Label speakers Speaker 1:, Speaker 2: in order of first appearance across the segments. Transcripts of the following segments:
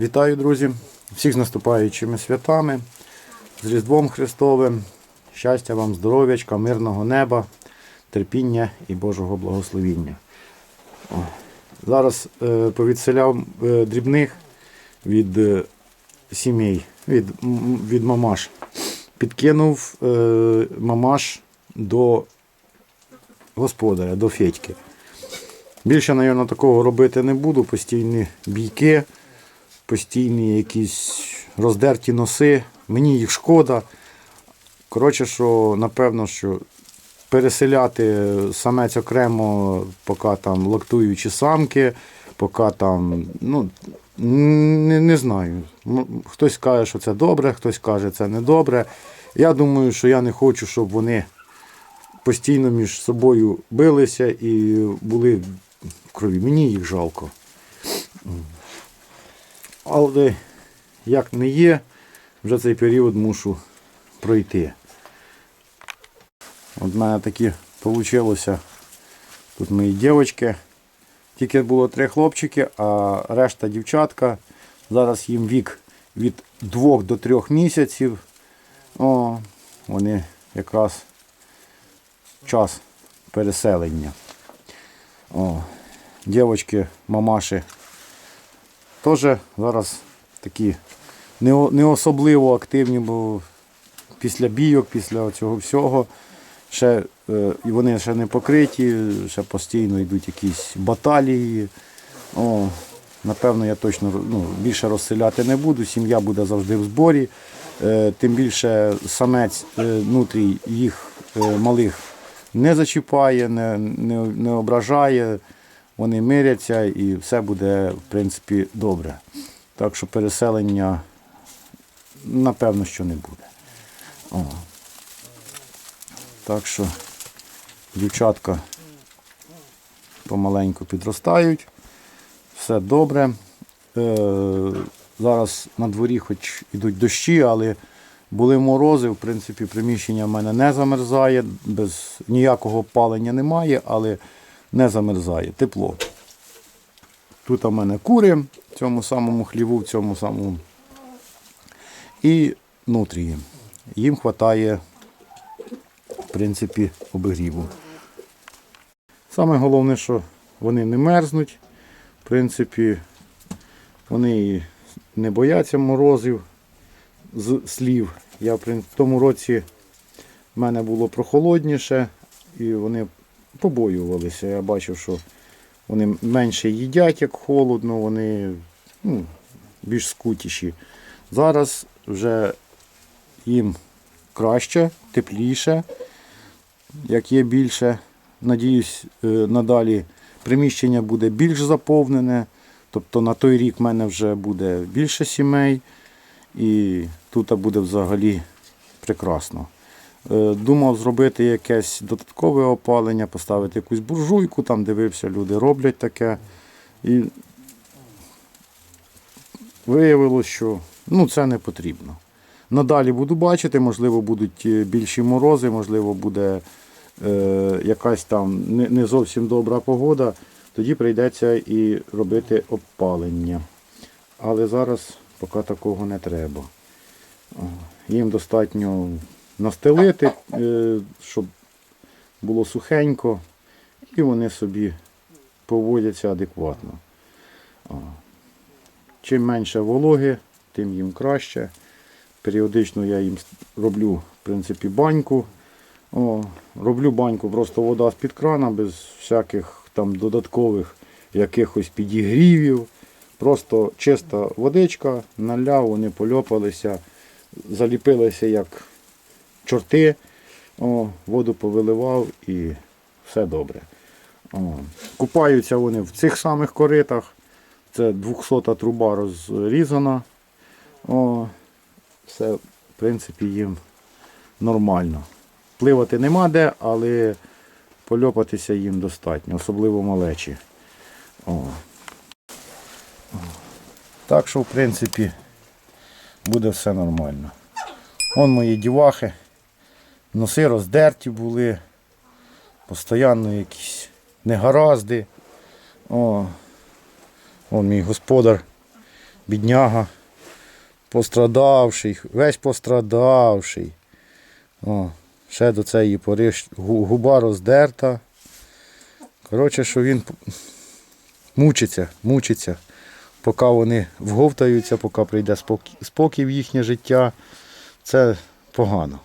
Speaker 1: Вітаю, друзі! Всіх з наступаючими святами, з Різдвом Христовим. Щастя вам, здоров'ячка, мирного неба, терпіння і Божого благословіння. Зараз е, повідселяв е, дрібних від е, сімей, від, від мамаш. Підкинув мамаш до господаря, до Федьки. Більше, мабуть, такого робити не буду. Постійні бійки, постійні якісь роздерті носи. Мені їх шкода. Коротше, що напевно, що переселяти самець окремо, поки там лактуючі самки, поки там, ну, не, не знаю. Хтось каже, що це добре, хтось каже, що це не добре. Я думаю, що я не хочу, щоб вони постійно між собою билися і були в крові. Мені їх жалко. Але як не є, вже цей період мушу пройти. От мене такі вийшло. Тут мої дівчатки. Тільки було три хлопчики, а решта дівчатка. Зараз їм вік від 2 до 3 місяців. О, вони якраз час переселення. О, дівчатки, мамаші теж зараз такі не, особливо активні, бо після бійок, після цього всього, ще, е, і вони ще не покриті, ще постійно йдуть якісь баталії. О, напевно, я точно ну, більше розселяти не буду, сім'я буде завжди в зборі. Е, тим більше самець е, нутрій їх е, малих не зачіпає, не, не, не ображає, вони миряться і все буде, в принципі, добре. Так що переселення, напевно, що не буде. О. Так що дівчатка помаленьку підростають, все добре. Е, зараз на дворі хоч ідуть дощі, але були морози, в принципі, приміщення в мене не замерзає, без ніякого опалення немає, але не замерзає, тепло. Тут у мене кури в цьому самому хліву, в цьому самому. І нутрії. Їм вистачає, в принципі, обігріву. Саме головне, що вони не мерзнуть. В принципі, вони не бояться морозів з слів. Я в тому році в мене було прохолодніше, і вони побоювалися. Я бачив, що вони менше їдять, як холодно, вони ну, більш скутіші. Зараз вже їм краще, тепліше, як є більше. Надіюсь, е, надалі приміщення буде більш заповнене. Тобто на той рік в мене вже буде більше сімей, і тут буде взагалі прекрасно. Е, Думав зробити якесь додаткове опалення, поставити якусь буржуйку, там дивився, люди роблять таке. І виявилось, що ну, це не потрібно. Надалі буду бачити, можливо, будуть е, більші морози, можливо, буде е, якась там не, зовсім добра погода, тоді прийдеться і робити опалення. Але зараз поки такого не треба. Їм достатньо настелити, е, щоб було сухенько, і вони собі поводяться адекватно. Чим менше вологи, тим їм краще. Періодично я їм роблю в принципі, баньку. О, роблю баньку, просто вода з-під крана, без всяких там додаткових якихось підігрівів. Просто чиста водичка, наляв, вони польопалися, заліпилися як чорти, о, воду повиливав і все добре. О, купаються вони в цих самих коритах. Це 200 труба розрізана. О, все, в принципі, їм нормально. Пливати нема де, але польопатися їм достатньо, особливо малечі. О. Так що, в принципі, буде все нормально. Вон мої дівахи. Носи роздерті були. Постійно якісь негаразди. О, Вон мій господар бідняга, пострадавший, весь пострадавший. О, ще до цієї пори губа роздерта. Коротше, що він мучиться, мучиться, поки вони вговтаються, поки прийде спокій в їхнє життя. Це погано.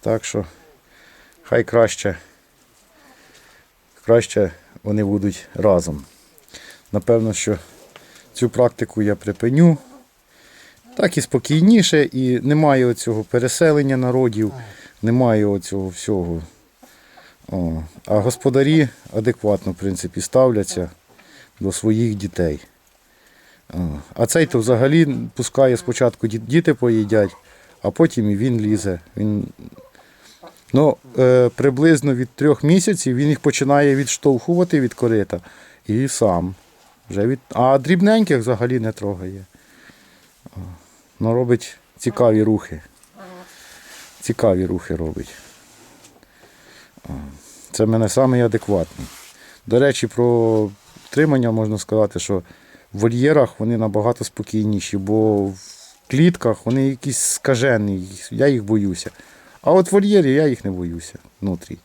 Speaker 1: Так що хай краще, краще вони будуть разом. Напевно, що цю практику я припиню. Так і спокійніше, і немає оцього переселення народів, немає оцього всього. О, а господарі адекватно, в принципі, ставляться до своїх дітей. О, а цей то взагалі пускає спочатку діти поїдять, а потім і він лізе. Він... Ну, е, приблизно від трьох місяців він їх починає відштовхувати від корита і сам. Вже від... А дрібненьких взагалі не трогає. Ну, робить цікаві рухи. Цікаві рухи робить. Це в мене самий. До речі, про тримання можна сказати, що в вольєрах вони набагато спокійніші, бо клітках вони якісь скажені, я їх боюся. А от в вольєрі я їх не боюся внутрі.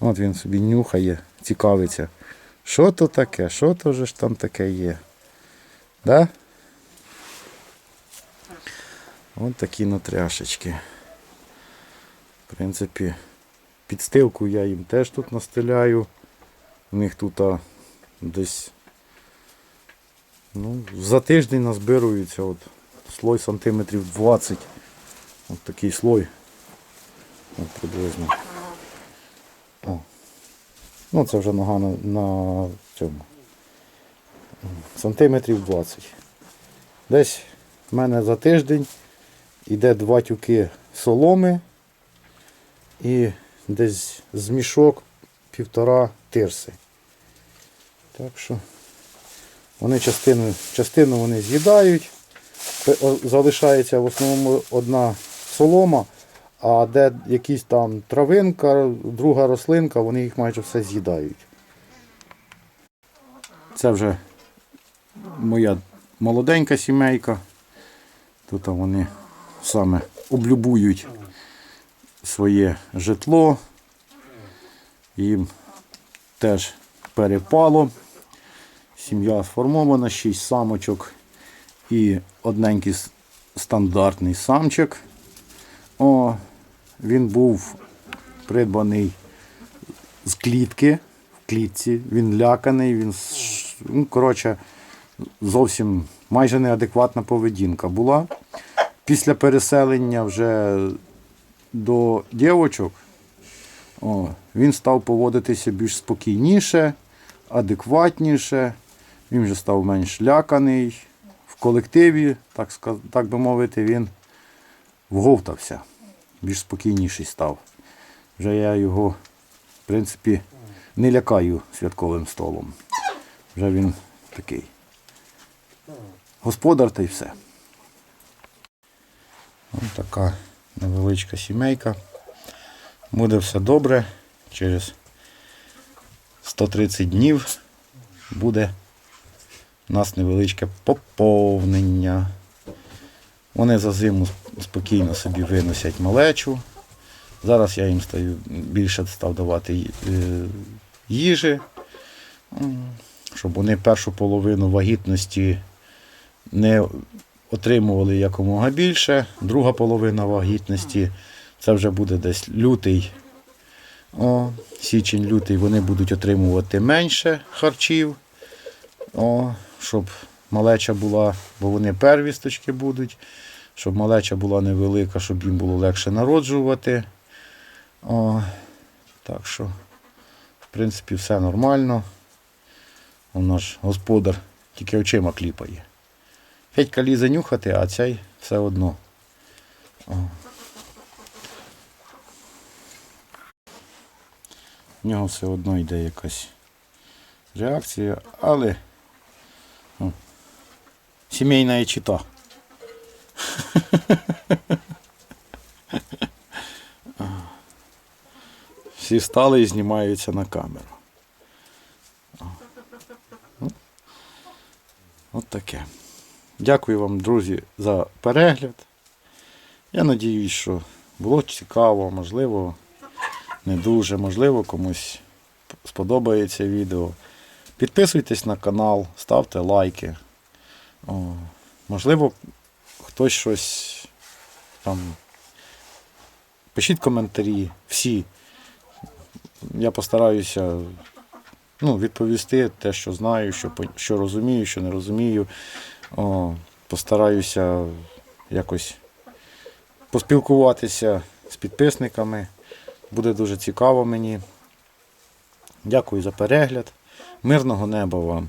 Speaker 1: От він собі нюхає, цікавиться. Що то таке? Що то ж там таке є? Да? От такі нутряшечки. В принципі, підстилку я їм теж тут настеляю. У них тут а, десь ну, за тиждень назбирується от, слой сантиметрів 20. От такий слой. От приблизно. О. Ну це вже нога на, на цьому. Сантиметрів 20. Десь в мене за тиждень йде два тюки соломи і десь з мішок півтора тирси. Так що вони частину, частину вони з'їдають, залишається в основному одна солома, а де якісь там травинка, друга рослинка, вони їх майже все з'їдають. Це вже моя молоденька сімейка. Тут вони саме облюбують своє житло. Їм теж перепало. Сім'я сформована, 6 самочок і одненький стандартний самчик. О, він був придбаний з клітки. В клітці. Він ляканий, він ну, коротше, зовсім майже неадекватна поведінка була. Після переселення вже до дівочок о, він став поводитися більш спокійніше, адекватніше. Він вже став менш ляканий. Колективі, так, так би мовити, він вговтався, більш спокійніший став. Вже я його, в принципі, не лякаю святковим столом. Вже він такий. Господар та й все. Ось така невеличка сімейка. Буде все добре. Через 130 днів буде у нас невеличке поповнення. Вони за зиму спокійно собі виносять малечу. Зараз я їм стаю, більше став давати е, їжі, щоб вони першу половину вагітності не отримували якомога більше. Друга половина вагітності це вже буде десь лютий. О, січень, лютий вони будуть отримувати менше харчів. О, щоб малеча була, бо вони первісточки будуть, щоб малеча була невелика, щоб їм було легше народжувати. О, так що, в принципі, все нормально. У наш господар тільки очима кліпає. Федька лізе нюхати, а цей все одно. О. В нього все одно йде якась реакція, але сімейна чита. Всі стали і знімаються на камеру. От таке. Дякую вам, друзі, за перегляд. Я надіюсь, що було цікаво, можливо, не дуже, можливо, комусь сподобається відео. Підписуйтесь на канал, ставте лайки. О, можливо, хтось щось там. Пишіть коментарі, всі. Я постараюся ну, відповісти те, що знаю, що, що розумію, що не розумію. О, постараюся якось поспілкуватися з підписниками. Буде дуже цікаво мені. Дякую за перегляд. Мирного неба вам.